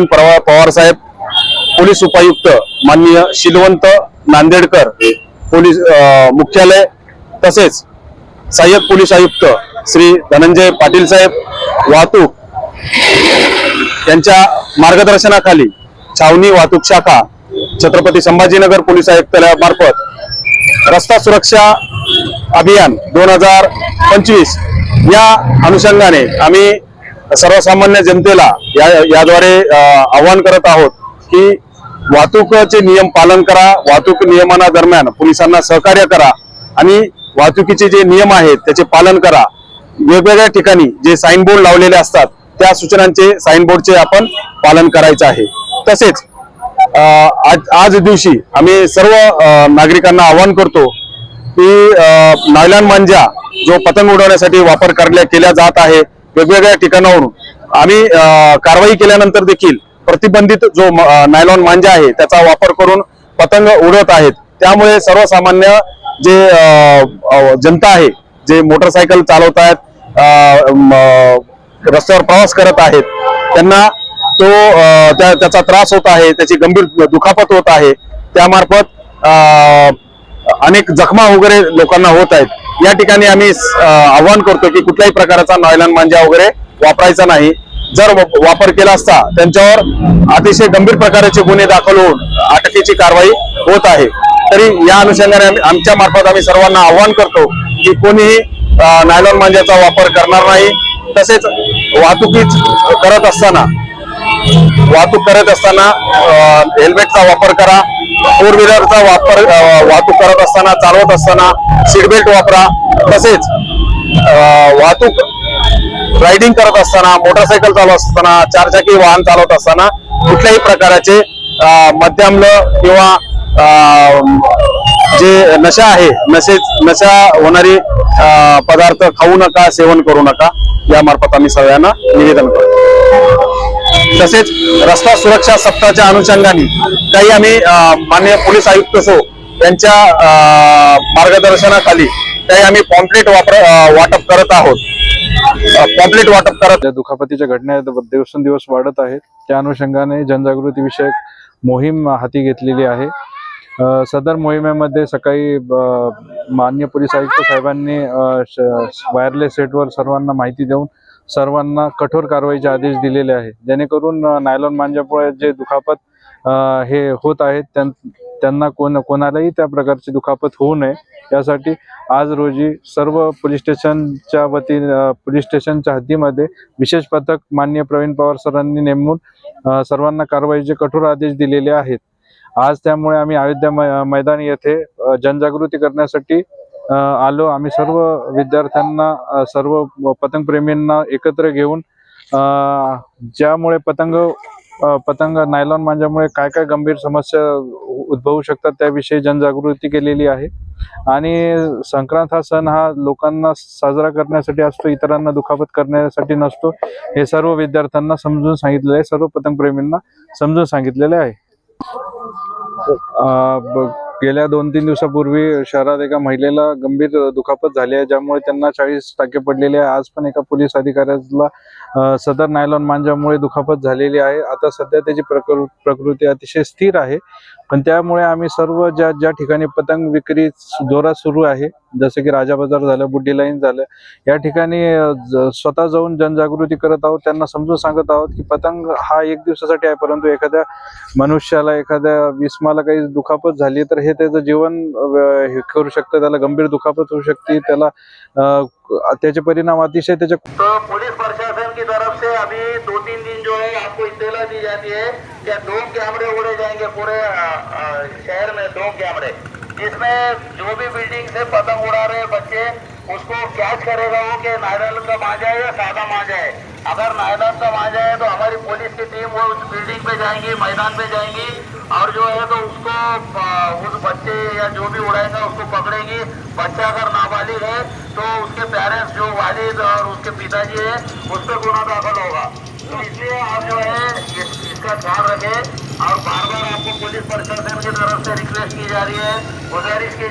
पवार साहेब police उपायुक्त माननीय Shilwant Nandedkar police मुख्यालय तसेच सहाय्यक पोलीस आयुक्त श्री धनंजय पाटील साहेब वाहतूक यांच्या मार्गदर्शनाखाली छावणी वाहतूक शाखा छत्रपती संभाजीनगर पोलीस आयुक्तालयामार्फत रस्ता सुरक्षा अभियान दोन हजार पंचवीस या अनुषंगाने आम्ही सर्वसामान्य जनतेला या याद्वारे आवाहन करत आहोत की वाहतूकचे नियम पालन करा वाहतूक नियमाना दरम्यान पोलिसांना सहकार्य करा आणि वाहतुकीचे जे नियम आहेत त्याचे पालन करा. वेगवेगळ्या ठिकाणी जे साईनबोर्ड लावलेले असतात त्या सूचनांचे साईनबोर्डचे आपण पालन करायचं आहे. तसेच आज आज दिवशी आम्ही सर्व नागरिकांना आवाहन करतो की नायलान मांजा जो पतंग उडवण्यासाठी वापर करल्या केल्या जात आहे वेगवेगळ्या ठिकाणावरून. आम्ही कारवाई केल्यानंतर देखील प्रतिबंधित जो नायलॉन मांजा आहे त्याचा वापर करून पतंग उडत आहेत. त्यामुळे सर्वसामान्य जे जनता आहे जे मोटरसायकल चालवत आहेत रस्त्यावर प्रवास करत आहेत त्यांना तो त्या- त्याचा त्रास होत आहे त्याची गंभीर दुखापत होत आहे त्यामार्फत अनेक जखमा वगैरे लोकांना होत आहेत. या ठिकाणी आम्ही आवाहन करतो की कुठल्याही प्रकारचा नॉयलन मांजा वगैरे वापरायचा नाही. जर वापर केला असता त्यांच्यावर अतिशय गंभीर प्रकारचे गुन्हे दाखल होऊन अटकेची कारवाई होत आहे. तरी या अनुषंगाने आमच्या मार्फत आम्ही सर्वांना आवाहन करतो की कोणीही नायलॉन मांजाचा वापर करणार नाही. तसेच वाहतुकीच करत असताना वाहतूक करत असताना हेल्मेटचा वापर करा. फोर व्हीलरचा वापर वाहतूक करत असताना चालवत असताना सीटबेल्ट वापरा. तसेच वाहतूक रायडिंग करत असताना मोटरसायकल चालवत असताना चारचाकी वाहन चालवत असताना कुठल्याही प्रकाराचे अ, मद्याम्ल किंवा जे नशा आहे नशे नशा होणारी पदार्थ खाऊ नका सेवन करू नका यामार्फत आम्ही सगळ्यांना निवेदन करतो. तसेच रस्ता सुरक्षा सप्ताहाच्या अनुषंगाने काही आम्ही मान्य माननीय पोलीस आयुक्त सो यांच्या मार्गदर्शनाखाली काही आम्ही पॉम्पलेट वापर वाटप करत आहोत. पॉम्पलेट वाटप करत दुखापतीच्या घटना दिवसेंदिवस वाढत आहेत. त्या अनुषंगाने जनजागृती विषयक मोहीम हाती घेतलेली आहे. सदर मोहिमेमध्ये सकाळी मान्य माननीय पोलीस आयुक्त साहेबांनी वायरलेस सेटवर सर्वांना माहिती देऊन सर्वांना कठोर कारवाईचे आदेश दिलेले आहे. जेणेकरून नायलॉन मांजामुळे जे दुखापत हे होत आहेत त्यां त्यांना कोण कोणालाही त्या प्रकारची दुखापत होऊ नये. यासाठी आज रोजी सर्व पोलीस स्टेशनच्या वती पोलीस स्टेशनच्या हद्दीमध्ये विशेष पथक माननीय प्रवीण पवार सरांनी नेमून सर्वांना कारवाईचे कठोर आदेश दिलेले आहेत. आज त्यामुळे आम्ही अयोध्या मै- मैदान येथे जनजागृती करण्यासाठी आलो. आम्ही सर्व विद्यार्थ्यांना सर्व पतंगप्रेमींना एकत्र घेऊन ज्यामुळे पतंग पतंग नायलॉन मांजामुळे काय काय गंभीर समस्या उद्भवू शकतात त्याविषयी जनजागृती केलेली आहे. आणि संक्रांत हा सण हा लोकांना साजरा करण्यासाठी असतो इतरांना दुखापत करण्यासाठी नसतो. हे सर्व विद्यार्थ्यांना समजून सांगितलेले आहे सर्व पतंगप्रेमींना समजून सांगितलेले आहे. गेल्या दोन तीन दिवसापूर्वी शहरात एका महिलेला गंभीर दुखापत झाली आहे ज्यामुळे त्यांना चाळीस टाके पडलेले आहे. आज पण एका पोलीस अधिकाऱ्याला सदर नायलॉन मांजामुळे दुखापत झालेली आहे. आता सध्या त्याची प्रकृ प्रकृती अतिशय स्थिर आहे. पण त्यामुळे आम्ही सर्व ज्या ज्या ठिकाणी पतंग विक्री जोरात सुरू आहे जसं की राजा बाजार झालं बुड्डी लाईन झालं या ठिकाणी स्वतः जाऊन जनजागृती करत आहोत त्यांना समजून सांगत आहोत की पतंग हा एक दिवसासाठी आहे परंतु एखाद्या मनुष्याला एखाद्या विस्माला काही दुखापत झाली तर हे त्याचं जीवन हे करू शकतं त्याला गंभीर दुखापत होऊ शकते त्याला त्याचे परिणाम अतिशय त्याच्या पोलीस प्रशासन की तरफ से अभी दो इत्तला दी जाती है कि दो कैमरे उड़े जाएँगे पूरे शहर में दो कैमरे। जिसमें जो भी बिल्डिंग से पतंग उड़ा रहे बच्चे, उसको कैच करेगा वो कि नायलॉन का मांझा है या सादा मांझा है अगर नायलॉन का मांझा है तो हमारी पुलिस की टीम वो उस बिल्डिंग पे जाएँगी, मैदान पे जाएँगी और जो है तो उसको उस बच्चे या जो भी उड़ाएगा उसको पकड़ेगी। बच्चा अगर नाबालिग है तो उसके पेरेंट्स जो वालिद और उसके पिताजी है, उस पर गुना दाखिल होगा। तो इसलिए आप जो है इस, इसका ध्यान रखें और बार बार आपको पुलिस प्रशासन की तरफ से रिक्वेस्ट की जा रही है गुजारिश की जा